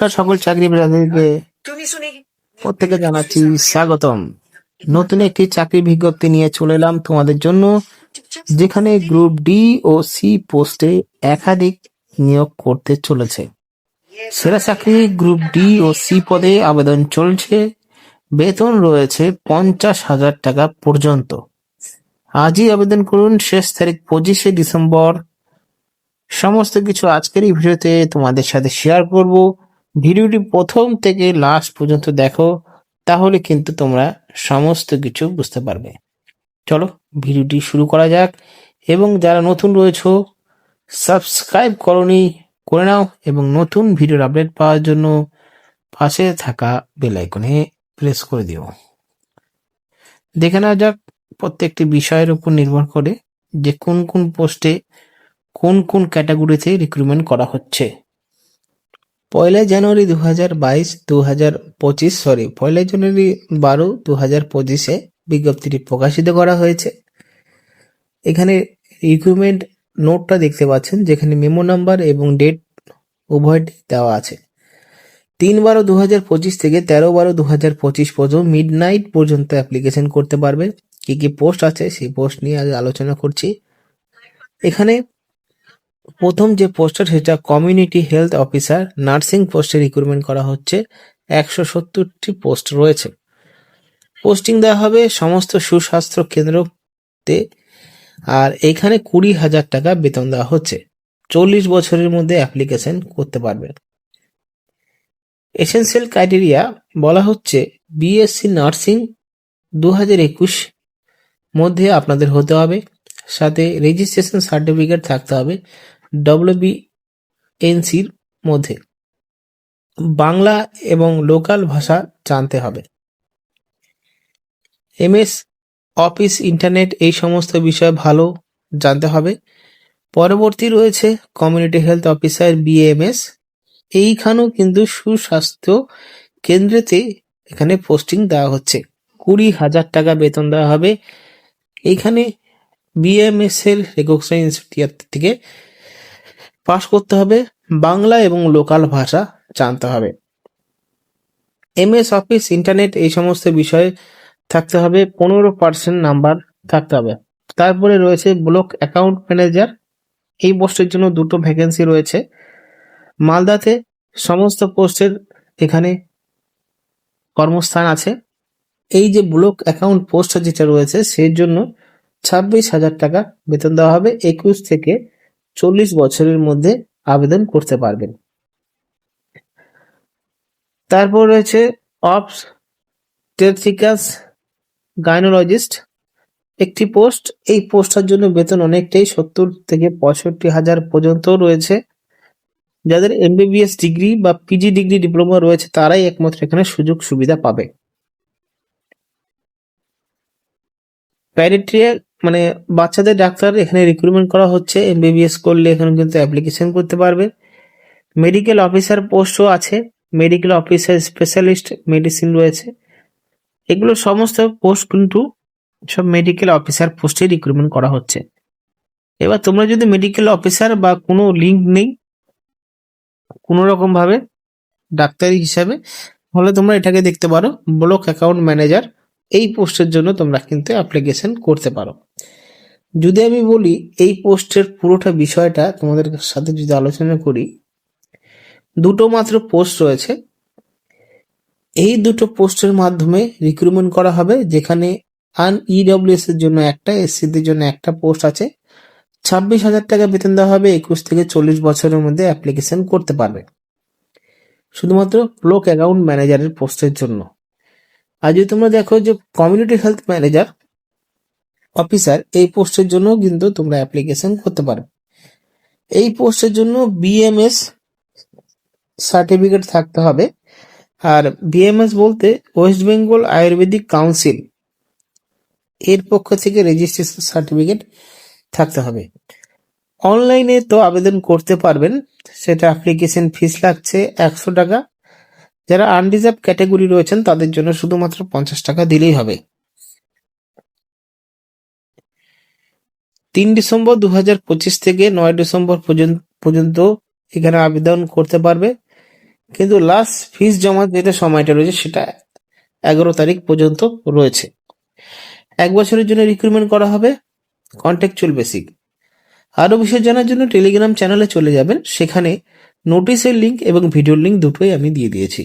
শিক্ষা সকল চাকরি প্রার্থীকে প্রত্যেকে জানাচ্ছি স্বাগতম। নতুন একটি চাকরি বিজ্ঞপ্তি নিয়ে চলে এলাম তোমাদের জন্য যেখানে গ্রুপ ডি ও সি পোস্টে একাধিক নিয়োগ করতে চলেছে। সেরা চাকরি গ্রুপ ডি ও সি পদে আবেদন চলছে। বেতন রয়েছে পঞ্চাশ হাজার টাকা পর্যন্ত। আজই আবেদন করুন শেষ তারিখ পঁচিশে ডিসেম্বর। সমস্ত কিছু আজকের এই ভিডিওতে তোমাদের সাথে শেয়ার করব। ভিডিওটি প্রথম থেকে লাস্ট পর্যন্ত দেখো, তাহলে কিন্তু তোমরা সমস্ত কিছু বুঝতে পারবে। চলো ভিডিওটি শুরু করা যাক, এবং যারা নতুন রয়েছো সাবস্ক্রাইব করনি, করে নাও, এবং নতুন ভিডিওর আপডেট পাওয়ার জন্য পাশে থাকা বেল আইকনে প্রেস করে দিও। দেখে নেওয়া যাক প্রত্যেকটি বিষয়ের উপর নির্ভর করে যে কোন কোন পোস্টে কোন কোন ক্যাটাগরিতে রিক্রুটমেন্ট করা হচ্ছে। পয়লা জানুয়ারি দু হাজার বাইশ দু হাজার পঁচিশ সরি পয়লা জানুয়ারি বারো দু হাজার পঁচিশে বিজ্ঞপ্তিটি প্রকাশিত করা হয়েছে। এখানে রিক্রুটমেন্ট নোটটা দেখতে পাচ্ছেন, যেখানে মেমো নাম্বার এবং ডেট উভয়টি দেওয়া আছে। তিন বারো দু হাজার পঁচিশ থেকে তেরো বারো দু হাজার পঁচিশ পর্যন্ত মিড নাইট পর্যন্ত অ্যাপ্লিকেশন করতে পারবে কি কি পোস্ট আছে সেই পোস্ট নিয়ে আজ আলোচনা করছি। এখানে প্রথম যে পোস্টার, সেটা কমিউনিটি হেলথ অফিসার নার্সিং পোস্টে রিক্রুটমেন্ট করা হচ্ছে। একশো সত্তরটি পোস্ট রয়েছে। পোস্টিং দেওয়া হবে সমস্ত সুস্বাস্থ্য কেন্দ্রতে, আর এখানে কুড়ি হাজার টাকা বেতন দেওয়া হচ্ছে। চল্লিশ বছরের মধ্যে অ্যাপ্লিকেশন করতে পারবে। এসেন্সিয়াল ক্রাইটেরিয়া বলা হচ্ছে বিএসসি নার্সিং দু হাজার একুশ মধ্যে আপনাদের হতে হবে। সাথে রেজিস্ট্রেশন সার্টিফিকেট থাকতে হবে। ডব্লিউবিএনসির মধ্যে। বাংলা এবং লোকাল ভাষা জানতে হবে। এমএস অফিস, ইন্টারনেট এই সমস্ত বিষয় ভালো জানতে হবে। পরবর্তী রয়েছে কমিউনিটি হেলথ অফিসার বিএমএস এইখানেও কিন্তু সুস্বাস্থ্য কেন্দ্রেতে এখানে পোস্টিং দেওয়া হচ্ছে। কুড়ি হাজার টাকা বেতন দেওয়া হবে। এখানে বিএমএস এর রেকগনাইজ থেকে পাশ করতে হবে, বাংলা এবং লোকাল ভাষা জানতে হবে। এমএস অফিস, ইন্টারনেট, এই সমস্ত বিষয়ে থাকতে হবে, পনেরো পার্সেন্ট নাম্বার থাকতে হবে। তারপরে রয়েছে ব্লক অ্যাকাউন্ট ম্যানেজার, এই পোস্টের জন্য দুটো ভ্যাকেন্সি রয়েছে। মালদাতে সমস্ত পোস্টের এখানে কর্মস্থান আছে। এই যে ব্লক অ্যাকাউন্ট পোস্ট যেটা রয়েছে সেই জন্য ছাব্বিশ হাজার টাকা বেতন দেওয়া হবে। একুশ থেকে চল্লিশ বছরের মধ্যে আবেদন করতে পারবেন। তারপর রয়েছে অপস টেথিকাস গাইনোলজিস্ট একটি পোস্ট এই পোস্টটার জন্য বেতন অনেকটাই সত্তর থেকে পঁয়ষট্টি হাজার পর্যন্ত রয়েছে। যাদের এমবিবিএস ডিগ্রি বা পিজি ডিগ্রি ডিপ্লোমা রয়েছে, তারাই একমাত্র এখানে সুযোগ সুবিধা পাবে। ক্রাইটেরিয়া মানে বাচ্চাদের ডাক্তার এখানে রিক্রুটমেন্ট করা হচ্ছে এমবিবিএস করলে এখানে কিন্তু অ্যাপ্লিকেশন করতে পারবে। মেডিকেল অফিসার পোস্টও আছে মেডিকেল অফিসার স্পেশালিস্ট মেডিসিন রয়েছে। এগুলো সমস্ত পোস্ট কিন্তু সব মেডিকেল অফিসার পোস্টে রিক্রুটমেন্ট করা হচ্ছে। এবার তোমরা যদি মেডিকেল অফিসার বা কোনো লিঙ্ক নেই কোনো রকম ভাবে ডাক্তারি হিসাবে, তাহলে তোমরা এটাকে দেখতে পারো ব্লক অ্যাকাউন্ট ম্যানেজার এই পোস্টের জন্য তোমরা কিন্তু অ্যাপ্লিকেশন করতে পারো। যদি আমি বলি এই পোস্টের পুরোটা বিষয়টা তোমাদের সাথে যদি আলোচনা করি, দুটো মাত্র পোস্ট রয়েছে। এই দুটো পোস্টের মাধ্যমে রিক্রুটমেন্ট করা হবে, যেখানে আন ইডব্লিউএস এর জন্য একটা এসসিদের জন্য একটা পোস্ট আছে। ছাব্বিশ হাজার টাকা বেতন দেওয়া হবে, একুশ থেকে চল্লিশ বছরের মধ্যে অ্যাপ্লিকেশন করতে পারবে। শুধুমাত্র ব্লক অ্যাকাউন্ট ম্যানেজারের পোস্টের জন্য। আর যদি তোমরা দেখো যে কমিউনিটি হেলথ ম্যানেজার অফিসার, এই পোস্টের জন্য কিন্তু তোমরা অ্যাপ্লিকেশন করতে পারো। এই পোস্টের জন্য বিএমএস সার্টিফিকেট থাকতে হবে। আর বিএমএস বলতে ওয়েস্ট বেঙ্গল আয়ুর্বেদিক কাউন্সিল এর পক্ষ থেকে রেজিস্ট্রেশন সার্টিফিকেট থাকতে হবে। অনলাইনে তো আবেদন করতে পারবেন, সেটা অ্যাপ্লিকেশন ফিস লাগছে একশো টাকা। যারা আনরিজার্ভ ক্যাটাগরি রয়েছেন, তাদের জন্য শুধুমাত্র পঞ্চাশ টাকা দিলেই হবে। তিন ডিসেম্বর দু হাজার পঁচিশ থেকে নয় ডিসেম্বর পর্যন্ত এখানে আবেদন করতে পারবে। কিন্তু লাস্ট ফিস জমা যেটা সময়টা রয়েছে, সেটা এগারো তারিখ পর্যন্ত রয়েছে। এক বছরের জন্য রিক্রুটমেন্ট করা হবে কন্ট্যাকচুয়াল বেসিক আরও বিষয় জানার জন্য টেলিগ্রাম চ্যানেলে চলে যাবেন, সেখানে নোটিশের লিঙ্ক এবং ভিডিওর লিঙ্ক দুটোই আমি দিয়ে দিয়েছি।